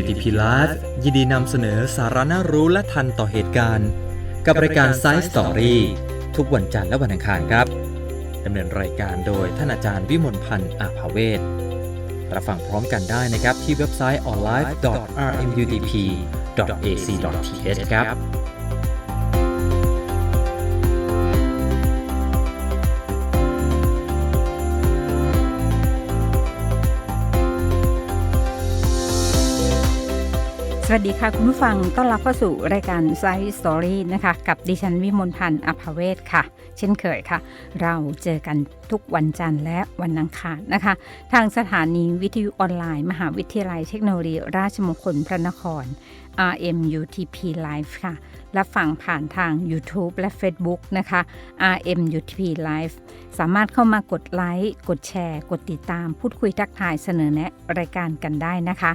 UTP Live ยินดีนำเสนอสาระน่ารู้และทันต่อเหตุการณ์ กับรายการ Science Story ทุกวันจันทร์และวันอังคารครับดำเนินรายการโดยท่านอาจารย์วิมลพันธ์อาภาเวศรับฟังพร้อมกันได้นะครับที่เว็บไซต์ online.rmutp.ac.th ครับ วัสดีค่ะ คุณผู้ฟังต้อนรับเข้าสู่รายการ Science Story นะคะ กับดิฉันวิมลพันธ์อภเวศค่ะ เช่นเคยค่ะ เราเจอกันทุกวันจันทร์และวันอังคารนะคะ ทางสถานีวิทยุออนไลน์ มหาวิทยาลัยเทคโนโลยีราชมงคลพระนคร RMUTP Live ค่ะ รับฟังผ่านทาง YouTube และ Facebook นะคะ RMUTP Live สามารถเข้ามากดไลค์ กดแชร์ กดติดตาม พูดคุยทักทายเสนอแนะรายการกันได้นะคะ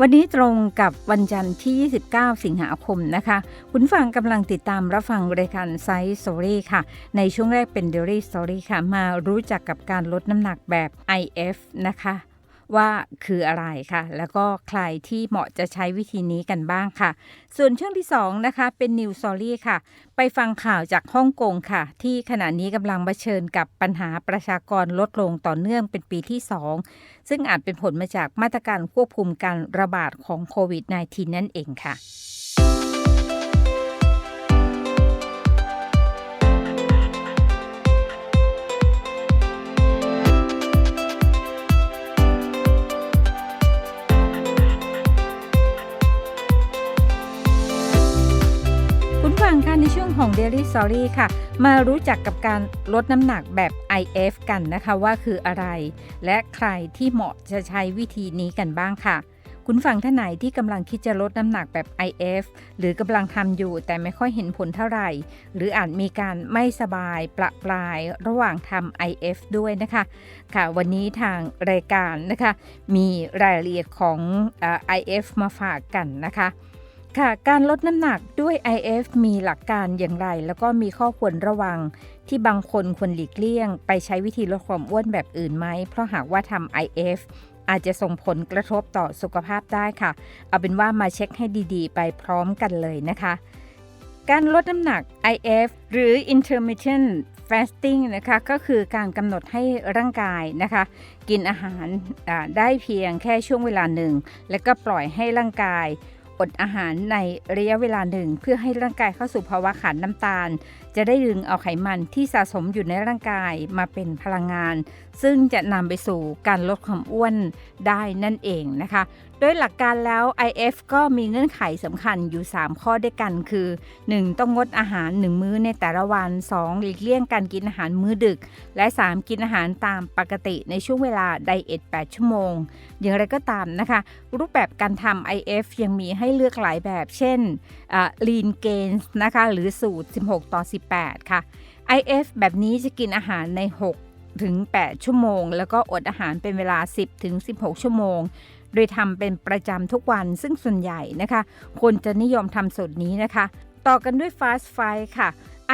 วันนี้ตรงกับวันจันทร์ที่ 29 สิงหาคมนะคะ คุณฟังกำลังติดตามรับฟังรายการไซส์สตอรี่ค่ะ ในช่วงแรกเป็นเด i รี่สตอรี่ค่ะ มารู้จักกับการลดน้ำหนักแบบ IF นะคะ ว่าคืออะไรค่ะ แล้วก็ใครที่เหมาะจะใช้วิธีนี้กันบ้างค่ะ ส่วนช่วงที่ 2 นะคะ เป็น New s t o r y ค่ะ ไปฟังข่าวจากฮ่องกงค่ะ ที่ขณะนี้กำลังเผชิญกับปัญหาประชากรลดลงต่อเนื่องเป็นปีที่ 2 ซึ่งอาจเป็นผลมาจากมาตรการควบคุมการระบาดของโควิด -19 นั่นเองค่ะ ฟังค่ะในช่วงของ Daily Story ค่ะ มารู้จักกับการลดน้ำหนักแบบ IF กันนะคะว่าคืออะไร และใครที่เหมาะจะใช้วิธีนี้กันบ้างค่ะ คุณฟังท่านไหนที่กำลังคิดจะลดน้ำหนักแบบ IF หรือกำลังทำอยู่แต่ไม่ค่อยเห็นผลเท่าไหร่ หรืออาจมีการไม่สบายประปรายระหว่างทำ IF ด้วยนะคะ ค่ะ วันนี้ทางรายการนะคะ มีรายละเอียดของเอ่อ IF มาฝากกันนะคะ ค่ะ การลดน้ำหนักด้วย IF มีหลักการอย่างไร แล้วก็มีข้อควรระวัง ที่บางคนควรหลีกเลี่ยง ไปใช้วิธีลดความอ้วนแบบอื่นไหม เพราะหากว่าทำ IF อาจจะส่งผลกระทบต่อสุขภาพได้ค่ะ เอาเป็นว่ามาเช็คให้ดีๆ ไปพร้อมกันเลยนะคะ การลดน้ำหนัก IF หรือ intermittent fasting นะคะก็คือการกำหนดให้ร่างกายนะคะ กินอาหารได้เพียงแค่ช่วงเวลาหนึ่ง แล้วก็ปล่อยให้ร่างกาย อดอาหารในระยะเวลาหนึ่ง เพื่อให้ร่างกายเข้าสู่ภาวะขาดน้ำตาลจะได้ดึงเอาไขมันที่สะสมอยู่ในร่างกายมาเป็นพลังงาน ซึ่งจะนำไปสู่การลดความอ้วนได้นั่นเองนะคะ โดยหลักการแล้ว IF ก็มีเงื่อนไขสำคัญอยู่ 3 ข้อด้วยกันคือ 1. ต้องงดอาหาร 1 มื้อในแต่ละวัน 2. หลีกเลี่ยงการกินอาหารมื้อดึก และ 3. กินอาหารตามปกติในช่วงเวลาไดเอท8 ชั่วโมง อย่างไรก็ตามนะคะ รูปแบบการทำ IF ยังมีให้เลือกหลายแบบ เช่น lean gains นะคะหรือสูตร 16 ต่อ18 ค่ะ IF แบบนี้จะกินอาหารใน 6 ถึง 8 ชั่วโมง แล้วก็อดอาหารเป็นเวลา 10 ถึง 16 ชั่วโมง โดยทำเป็นประจำทุกวัน ซึ่งส่วนใหญ่นะคะ คนจะนิยมทำสูตรนี้นะคะ ต่อกันด้วย Fast Fight ค่ะ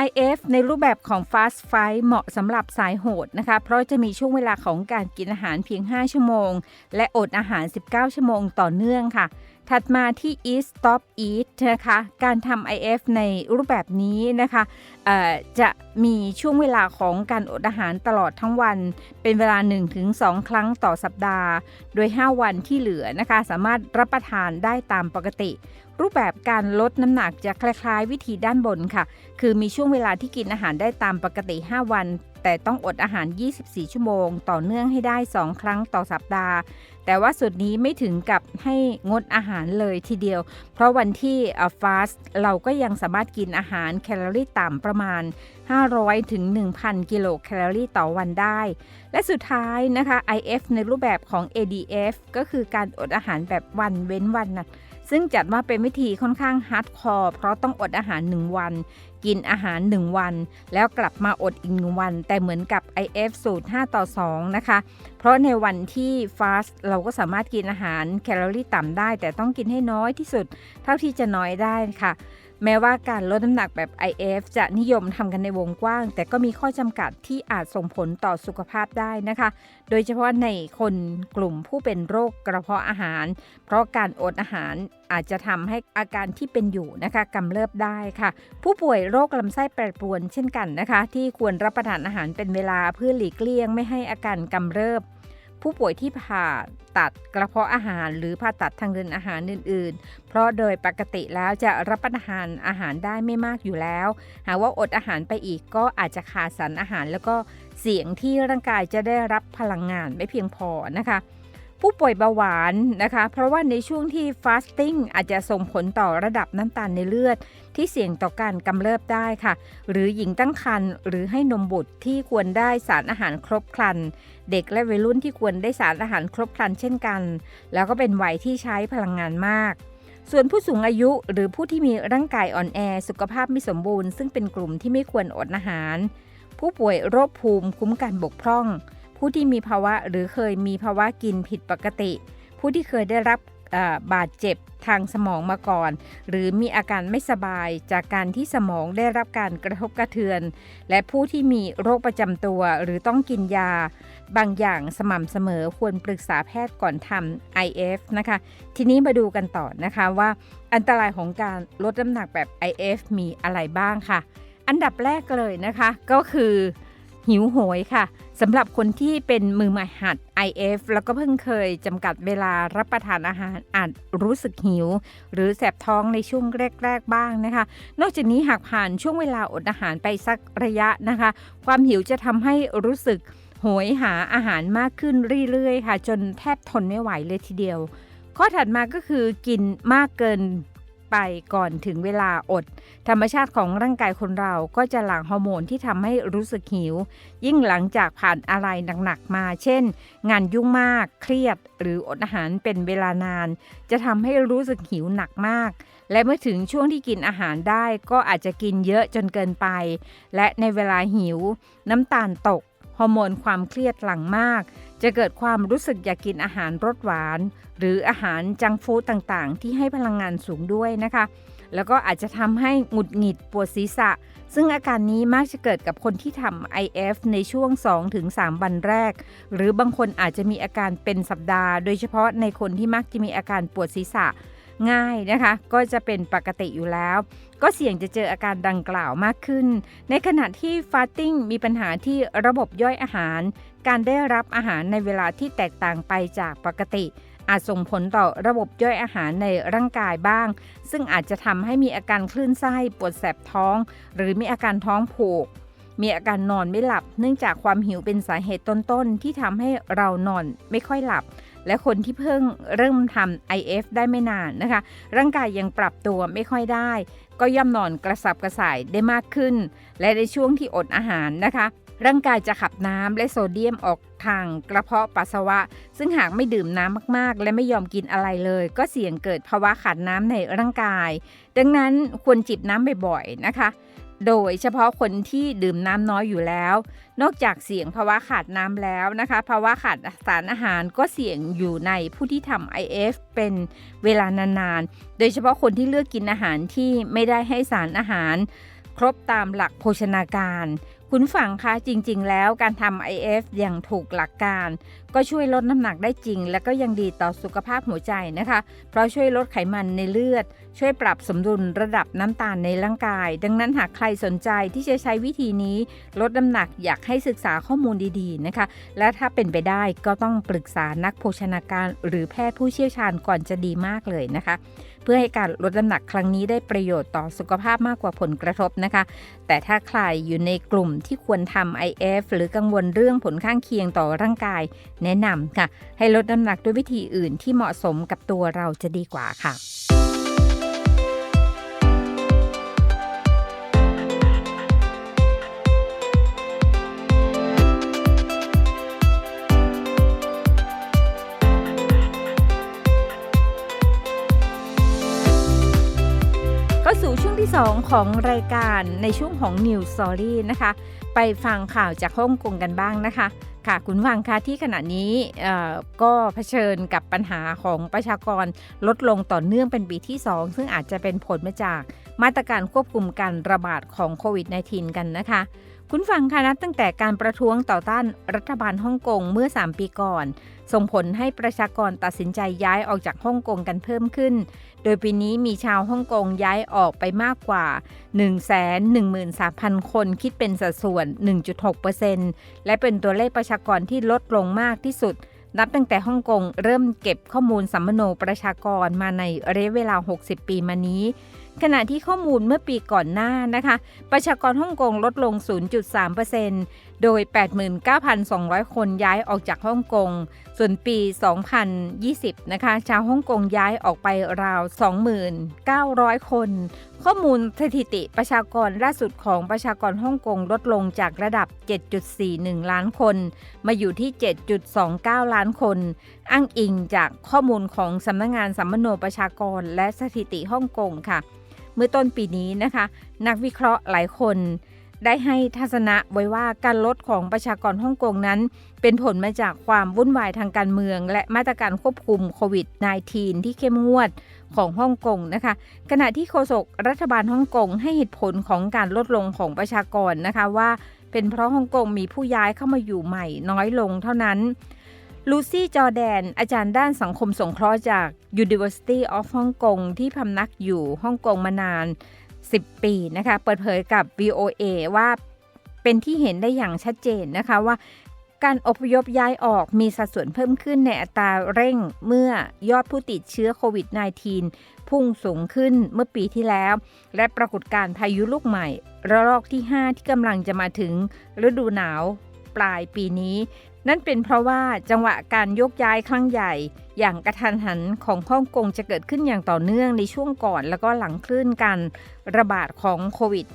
IF ในรูปแบบของ Fast Fight เหมาะสำหรับสายโหดนะคะ เพราะจะมีช่วงเวลาของการกินอาหารเพียง 5 ชั่วโมง และอดอาหาร 19 ชั่วโมงต่อเนื่องค่ะ ถัดมาที่ Eat Stop Eat นะคะ การทำ IF ในรูปแบบนี้นะคะเอ่อจะมีช่วงเวลาของการอดอาหารตลอดทั้งวัน เป็นเวลา 1-2 ครั้งต่อสัปดาห์ โดย 5 วันที่เหลือนะคะ สามารถรับประทานได้ตามปกติ รูปแบบการลดน้ำหนักจะคล้าย ๆ วิธีด้านบนค่ะ คือมีช่วงเวลาที่กินอาหารได้ตามปกติ 5 วัน แต่ต้องอดอาหาร 24 ชั่วโมง ต่อเนื่องให้ได้ 2 ครั้งต่อสัปดาห์ แต่ว่าสุดนี้ไม่ถึงกับให้งดอาหารเลยทีเดียว เพราะวันที่ฟาสเราก็ยังสามารถกินอาหารแคลอรี่ต่ำประมาณ 500 ถึง 1,000 กิโลแคลอรี่ต่อวันได้ และสุดท้ายนะคะ IF ในรูปแบบของ ADF ก็คือการอดอาหารแบบวันเว้นวันนะ ซึ่งจัดว่าเป็นวิธีค่อนข้างฮาร์ดคอร์เพราะต้องอดอาหาร 1 วัน กินอาหาร 1 วัน แล้วกลับมาอดอีกหนึ่งวัน แต่เหมือนกับ IF สูตร 5 ต่อ 2 นะคะ เพราะในวันที่ฟาสเราก็สามารถกินอาหารแคลอรี่ต่ำได้ แต่ต้องกินให้น้อยที่สุด เท่าที่จะน้อยได้ค่ะ แม้ว่าการลดน้ำหนักแบบ IF จะนิยมทำกันในวงกว้าง แต่ก็มีข้อจำกัดที่อาจส่งผลต่อสุขภาพได้นะคะ โดยเฉพาะในคนกลุ่มผู้เป็นโรคกระเพาะอาหาร เพราะการอดอาหารอาจจะทำให้อาการที่เป็นอยู่นะคะกำเริบได้ค่ะ ผู้ป่วยโรคลำไส้แปรปรวนเช่นกันนะคะ ที่ควรรับประทานอาหารเป็นเวลาเพื่อหลีกเลี่ยงไม่ให้อาการกำเริบ ผู้ป่วยที่ผ่าตัดกระเพาะอาหาร หรือผ่าตัดทางเดินอาหารอื่น ๆ เพราะโดยปกติแล้วจะรับประทานอาหารได้ไม่มากอยู่แล้ว หากว่าอดอาหารไปอีกก็อาจจะขาดสารอาหาร แล้วก็เสี่ยงที่ร่างกายจะได้รับพลังงานไม่เพียงพอนะคะ ผู้ป่วยเบาหวานนะคะ เพราะว่าในช่วงที่ฟาสติ้งอาจจะส่งผลต่อระดับน้ำตาลในเลือด ที่เสี่ยงต่อการกำเริบได้ค่ะ หรือหญิงตั้งครรภ์หรือให้นมบุตรที่ควรได้สารอาหารครบครัน เด็กและวัยรุ่นที่ควรได้สารอาหารครบครันเช่นกัน แล้วก็เป็นวัยที่ใช้พลังงานมากส่วนผู้สูงอายุหรือผู้ที่มีร่างกายอ่อนแอสุขภาพไม่สมบูรณ์ ซึ่งเป็นกลุ่มที่ไม่ควรอดอาหาร ผู้ป่วยโรคภูมิคุ้มกันบกพร่อง ผู้ที่มีภาวะหรือเคยมีภาวะกินผิดปกติ ผู้ที่เคยได้รับบาดเจ็บทางสมองมาก่อน หรือมีอาการไม่สบายจากการที่สมองได้รับการกระทบกระเทือน และผู้ที่มีโรคประจำตัวหรือต้องกินยา บางอย่างสม่ำเสมอควรปรึกษาแพทย์ก่อนทำ IF นะคะ ทีนี้มาดูกันต่อนะคะว่าอันตรายของการลดน้ำหนักแบบ IF มีอะไรบ้างค่ะ อันดับแรกเลยนะคะก็คือ หิวโหยค่ะสำหรับคนที่เป็นมือใหม่หัด IF แล้วก็เพิ่งเคยจำกัดเวลารับประทานอาหารอาจรู้สึกหิว หรือแสบท้องในช่วงแรก ๆ บ้างนะคะ นอกจากนี้หากผ่านช่วงเวลาอดอาหารไปสักระยะนะคะ ความหิวจะทำให้รู้สึกโหยหาอาหารมากขึ้นเรื่อย ๆ ค่ะ จนแทบทนไม่ไหวเลยทีเดียว ข้อถัดมาก็คือกินมากเกิน ไปก่อนถึงเวลาอด ธรรมชาติของร่างกายคนเราก็จะหลั่งฮอร์โมนที่ทำให้รู้สึกหิว ยิ่งหลังจากผ่านอะไรหนักๆมา เช่น งานยุ่งมากเครียด หรืออดอาหารเป็นเวลานาน จะทำให้รู้สึกหิวหนักมาก และเมื่อถึงช่วงที่กินอาหารได้ ก็อาจจะกินเยอะจนเกินไป และในเวลาหิว น้ำตาลตก ฮอร์โมนความเครียดหลั่งมาก จะเกิดความรู้สึกอยากกินอาหารรสหวาน หรืออาหารจังฟู้ดต่างๆ ที่ให้พลังงานสูงด้วยนะคะ แล้วก็อาจจะทำให้หงุดหงิดปวดศีรษะ ซึ่งอาการนี้มักจะเกิดกับคนที่ทำ IF ในช่วง 2-3 วันแรก หรือบางคนอาจจะมีอาการเป็นสัปดาห์ โดยเฉพาะในคนที่มักจะมีอาการปวดศีรษะง่ายนะคะ ก็จะเป็นปกติอยู่แล้ว ก็เสี่ยงจะเจออาการดังกล่าวมากขึ้น ในขณะที่ฟาสติ้งมีปัญหาที่ระบบย่อยอาหาร การได้รับอาหารในเวลาที่แตกต่างไปจากปกติ อาจส่งผลต่อระบบย่อยอาหารในร่างกายบ้าง ซึ่งอาจจะทำให้มีอาการคลื่นไส้ปวดแสบท้อง หรือมีอาการท้องผูกมีอาการนอนไม่หลับ เนื่องจากความหิวเป็นสาเหตุต้นๆ ที่ทำให้เรานอนไม่ค่อยหลับ และคนที่เพิ่งเริ่มทำ IF ได้ไม่นานนะคะ ร่างกายยังปรับตัวไม่ค่อยได้ ก็ย่ำนอนกระสับกระส่ายได้มากขึ้น และในช่วงที่อดอาหารนะคะ ร่างกายจะขับน้ำและโซเดียมออกทางกระเพาะปัสสาวะ ซึ่งหากไม่ดื่มน้ำมากๆ และไม่ยอมกินอะไรเลย ก็เสี่ยงเกิดภาวะขาดน้ำในร่างกาย ดังนั้นควรจิบน้ำบ่อยๆนะคะ โดยเฉพาะคนที่ดื่มน้ำน้อยอยู่แล้ว นอกจากเสี่ยงภาวะขาดน้ำแล้วนะคะภาวะขาดสารอาหารก็เสี่ยงอยู่ในผู้ที่ทำ IF เป็นเวลานานๆ โดยเฉพาะคนที่เลือกกินอาหารที่ไม่ได้ให้สารอาหาร ครบตามหลักโภชนาการ คุณฟังคะจริงๆ แล้วการทำ IF อย่างถูกหลักการก็ช่วยลดน้ำหนักได้จริง และก็ยังดีต่อสุขภาพหัวใจนะคะ เพราะช่วยลดไขมันในเลือด ช่วยปรับสมดุลระดับน้ำตาลในร่างกาย ดังนั้นหากใครสนใจที่จะใช้วิธีนี้ ลดน้ำหนักอยากให้ศึกษาข้อมูลดีๆนะคะ และถ้าเป็นไปได้ก็ต้องปรึกษานักโภชนาการ หรือแพทย์ผู้เชี่ยวชาญก่อนจะดีมากเลยนะคะ เพื่อให้การลดน้ำหนักครั้งนี้ได้ประโยชน์ต่อสุขภาพมากกว่าผลกระทบนะคะ แต่ถ้าใครอยู่ในกลุ่มที่ควรทำ IF หรือกังวลเรื่องผลข้างเคียงต่อร่างกายแนะนำค่ะ ให้ลดน้ำหนักด้วยวิธีอื่นที่เหมาะสมกับตัวเราจะดีกว่าค่ะเข้าสู่ช่ว ที่ 2 ของรายการในช่วงของ New Story นะคะ ไปฟังข่าวจากฮ่องกงกันบ้างนะคะ ค่ะคุณฟังคะที่ขณะนี้เอ่อก็เผชิญกับปัญหาของประชากรลดลงต่อเนื่องเป็นปีที่ 2 ซึ่งอาจจะเป็นผลมาจากมาตรการควบคุมการระบาดของโควิด -19 กันนะคะ คุณฟังคะนับตั้งแต่การประท้วงต่อต้านรัฐบาลฮ่องกงเมื่อ 3 ปีก่อน ส่งผลให้ประชากรตัดสินใจย้ายออกจากฮ่องกงกันเพิ่มขึ้น โดยปีนี้มีชาวฮ่องกงย้ายออกไปมากกว่า 113,000 คนคิดเป็นสัดส่วน 1.6%และเป็นตัวเลขประชากรที่ลดลงมากที่สุด นับตั้งแต่ฮ่องกงเริ่มเก็บข้อมูลสัมมโนประชากรมาในระยะเวลา 60 ปีมานี้ ขณะที่ข้อมูลเมื่อปีก่อนหน้านะคะ ประชากรฮ่องกงลดลง 0.3%โดย 89,200 คนย้ายออกจากฮ่องกง ส่วนปี 2020 นะคะ ชาวฮ่องกงย้ายออกไปราว 29,000 คน ข้อมูลสถิติประชากรล่าสุดของประชากรฮ่องกงลดลงจากระดับ 7.41 ล้านคน มาอยู่ที่ 7.29 ล้านคน อ้างอิงจากข้อมูลของสำนักงงานสัมมโนประชากรและสถิติฮ่องกงค่ะ เมื่อต้นปีนี้นะคะ นักวิเคราะห์หลายคน ได้ให้ทัศนะไว้ว่าการลดของประชากรฮ่องกงนั้น เป็นผลมาจากความวุ่นวายทางการเมือง และมาตรการควบคุมโควิด -19 ที่เข้มงวดของฮ่องกงนะคะ ขณะที่โฆษกรัฐบาลฮ่องกงให้เหตุผลของการลดลงของประชากรนะคะว่า เป็นเพราะฮ่องกงมีผู้ย้ายเข้ามาอยู่ใหม่น้อยลงเท่านั้น ลูซี่จอแดน อาจารย์ด้านสังคมสงเคราะห์จาก University of Hong Kong ที่พำนักอยู่ฮ่องกงมานาน 10 ปีนะคะ เปิดเผยกับ VOA ว่าเป็นที่เห็นได้อย่างชัดเจนนะคะว่าการอพยพย้ายออกมีสัดส่วนเพิ่มขึ้นในอัตราเร่งเมื่อยอดผู้ติดเชื้อโควิด -19 พุ่งสูงขึ้นเมื่อปีที่แล้ว และปรากฏการพายุลูกใหม่ ระลอกที่ 5 ที่กำลังจะมาถึงฤดูหนาวปลายปีนี้ นั่นเป็นเพราะว่าจังหวะการยกย้ายครั้งใหญ่ อย่างกระทันหันของฮ่องกงจะเกิดขึ้นอย่างต่อเนื่องในช่วงก่อน แล้วก็หลังคลื่นการระบาดของโควิด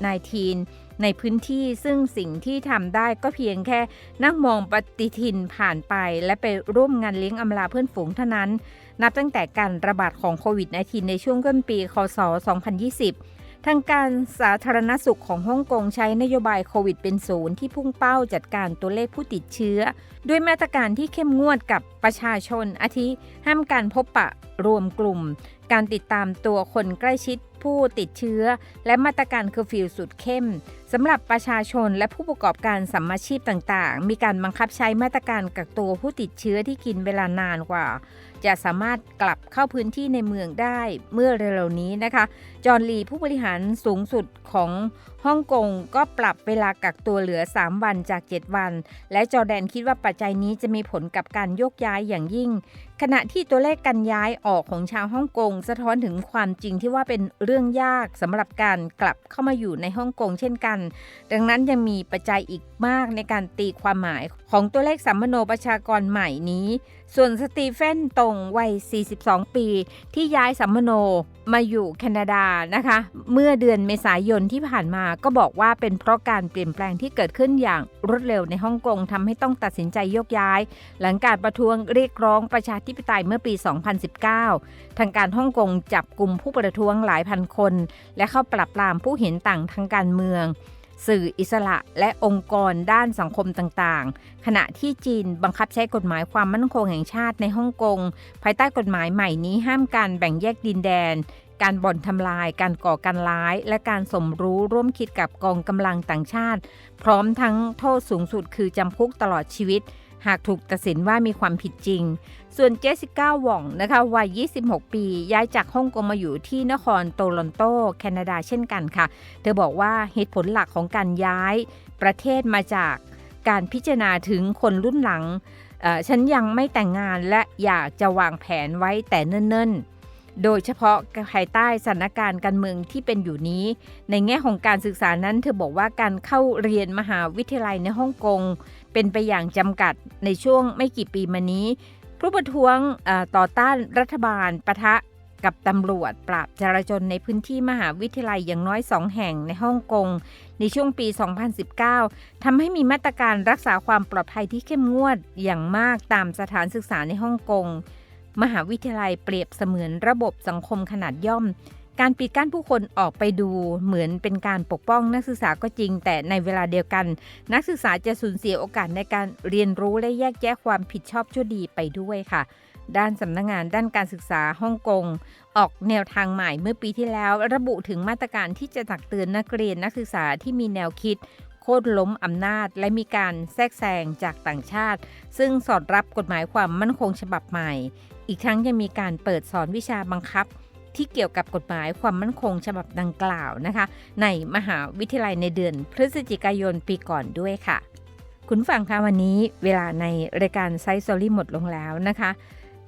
-19 ในพื้นที่ซึ่งสิ่งที่ทำได้ก็เพียงแค่นั่งมองปฏิทินผ่านไปและไปร่วมงานเลี้ยงอำลาเพื่อนฝูงเท่านั้น นับตั้งแต่การระบาดของโควิด -19 ในช่วงต้นปี คศ 2020 ทางการสาธารณสุขของฮ่องกงใช้นโยบายโควิดเป็นศูนย์ที่พุ่งเป้าจัดการตัวเลขผู้ติดเชื้อ ด้วยมาตรการที่เข้มงวดกับประชาชนอาทิ ห้ามการพบปะรวมกลุ่ม การติดตามตัวคนใกล้ชิด ผู้ติดเชื้อ และมาตรการเคอร์ฟิวสุดเข้มสำหรับประชาชนและผู้ประกอบการสัมมาชีพต่างๆ มีการบังคับใช้มาตรการกักตัวผู้ติดเชื้อที่กินเวลานานกว่า จะสามารถกลับเข้าพื้นที่ในเมืองได้เมื่อเร็วๆนี้นะคะ จอห์นลีผู้บริหารสูงสุดของฮ่องกงก็ปรับเวลากักตัวเหลือ 3 วันจาก 7 วัน และจอแดนคิดว่าปัจจัยนี้จะมีผลกับการโยกย้ายอย่างยิ่ง ขณะที่ตัวเลขการย้ายออกของชาวฮ่องกงสะท้อนถึงความจริงที่ว่าเป็นเรื่องื่องยากสำหรับการกลับเข้ามาอยู่ในฮ่องกงเช่นกัน ดังนั้นยังมีปัจจัยอีกมากในการตีความหมายของตัวเลขสัมมโนประชากรใหม่นี้ ส่วนสตีเฟนตงวัย 42 ปี ที่ย้ายสัมมโนมาอยู่แคนาดานะคะ เมื่อเดือนเมษายนที่ผ่านมาก็บอกว่าเป็นเพราะการเปลี่ยนแปลงที่เกิดขึ้นอย่างรวดเร็วในฮ่องกงทำให้ต้องตัดสินใจโยกย้าย หลังการประท้วงเรียกร้องประชาธิปไตยเมื่อปี 2019 ทางการฮ่องกงจับกลุ่มผู้ประท้วงหลายพันคน และเข้าปราบปรามผู้เห็นต่างทางการเมือง สื่ออิสระและองค์กรด้านสังคมต่างๆ ขณะที่จีนบังคับใช้กฎหมายความมั่นคงแห่งชาติในฮ่องกง ภายใต้กฎหมายใหม่นี้ห้ามการแบ่งแยกดินแดน การบ่อนทำลาย การก่อการร้าย และการสมรู้ร่วมคิดกับกองกำลังต่างชาติ พร้อมทั้งโทษสูงสุดคือจำคุกตลอดชีวิต หากถูกตัดสินว่ามีความผิดจริง ส่วนเจสสิก้าหว่องนะคะวัย 26 ปี ย้ายจากฮ่องกงมาอยู่ที่นครโตลอนโต แคนาดาเช่นกันค่ะ เธอบอกว่าเหตุผลหลักของการย้ายประเทศมาจากการพิจารณาถึงคนรุ่นหลัง ฉันยังไม่แต่งงานและอยากจะวางแผนไว้แต่เนิ่นๆ โดยเฉพาะภายใต้สถานการณ์การเมืองที่เป็นอยู่นี้ ในแง่ของการศึกษานั้น เธอบอกว่าการเข้าเรียนมหาวิทยาลัยในฮ่องกง เป็นไปอย่างจำกัดในช่วงไม่กี่ปีมานี้ ผู้ประท้วงต่อต้านรัฐบาลประทะกับตำรวจปราบจราจรในพื้นที่มหาวิทยาลัยอย่างน้อยสองแห่งในฮ่องกง ในช่วงปี 2019 ทำให้มีมาตรการรักษาความปลอดภัยที่เข้มงวดอย่างมากตามสถานศึกษาในฮ่องกง มหาวิทยาลัยเปรียบเสมือนระบบสังคมขนาดย่อม การปิดกั้นผู้คนออกไปดูเหมือนเป็นการปกป้องนักศึกษาก็จริง แต่ในเวลาเดียวกัน นักศึกษาจะสูญเสียโอกาสในการเรียนรู้และแยกแยะความผิดชอบชั่วดีไปด้วยค่ะ ด้านสำนักงงานด้านการศึกษาฮ่องกงออกแนวทางใหม่เมื่อปีที่แล้ว ระบุถึงมาตรการที่จะตักเตือนนักเรียนนักศึกษาที่มีแนวคิดโค่นล้มอำนาจและมีการแทรกแซงจากต่างชาติ ซึ่งสอดรับกฎหมายความมั่นคงฉบับใหม่ อีกทั้งยังมีการเปิดสอนวิชาบังคับ ที่เกี่ยวกับกฎหมายความมั่นคงฉบับดังกล่าวนะคะ ในมหาวิทยาลัยในเดือนพฤศจิกายนปีก่อนด้วยค่ะ คุณฟังคะวันนี้เวลาในรายการไซส์โซลี่หมดลงแล้วนะคะ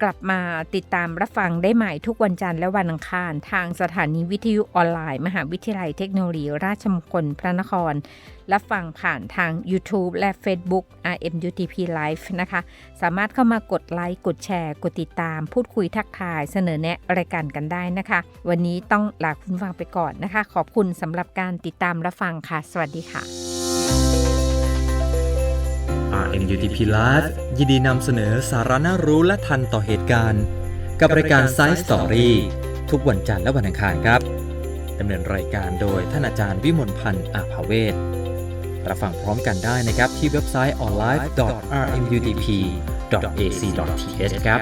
กลับมาติดตามรับฟังได้ใหม่ทุกวันจันทร์และวันอังคาร ทางสถานีวิทยุออนไลน์ มหาวิทยาลัยเทคโนโลยีราชมงคลพระนคร รับฟังผ่านทาง YouTube และ Facebook RMUTP Live นะคะ สามารถเข้ามากดไลค์ กดแชร์ กดติดตาม พูดคุยทักทาย เสนอแนะรายการกันได้นะคะ วันนี้ต้องลาคุณฟังไปก่อนนะคะ ขอบคุณสำหรับการติดตามรับฟังค่ะ สวัสดีค่ะ MUTP Live ยินดีนำเสนอสาระน่ารู้และทันต่อเหตุการณ์ กับรายการ Science Story ทุกวันจันทร์และวันอังคารครับดำเนินรายการโดยท่านอาจารย์วิมลพันธ์อาภาเวศรับฟังพร้อมกันได้นะครับที่เว็บไซต์ online.rmutp.ac.th ครับ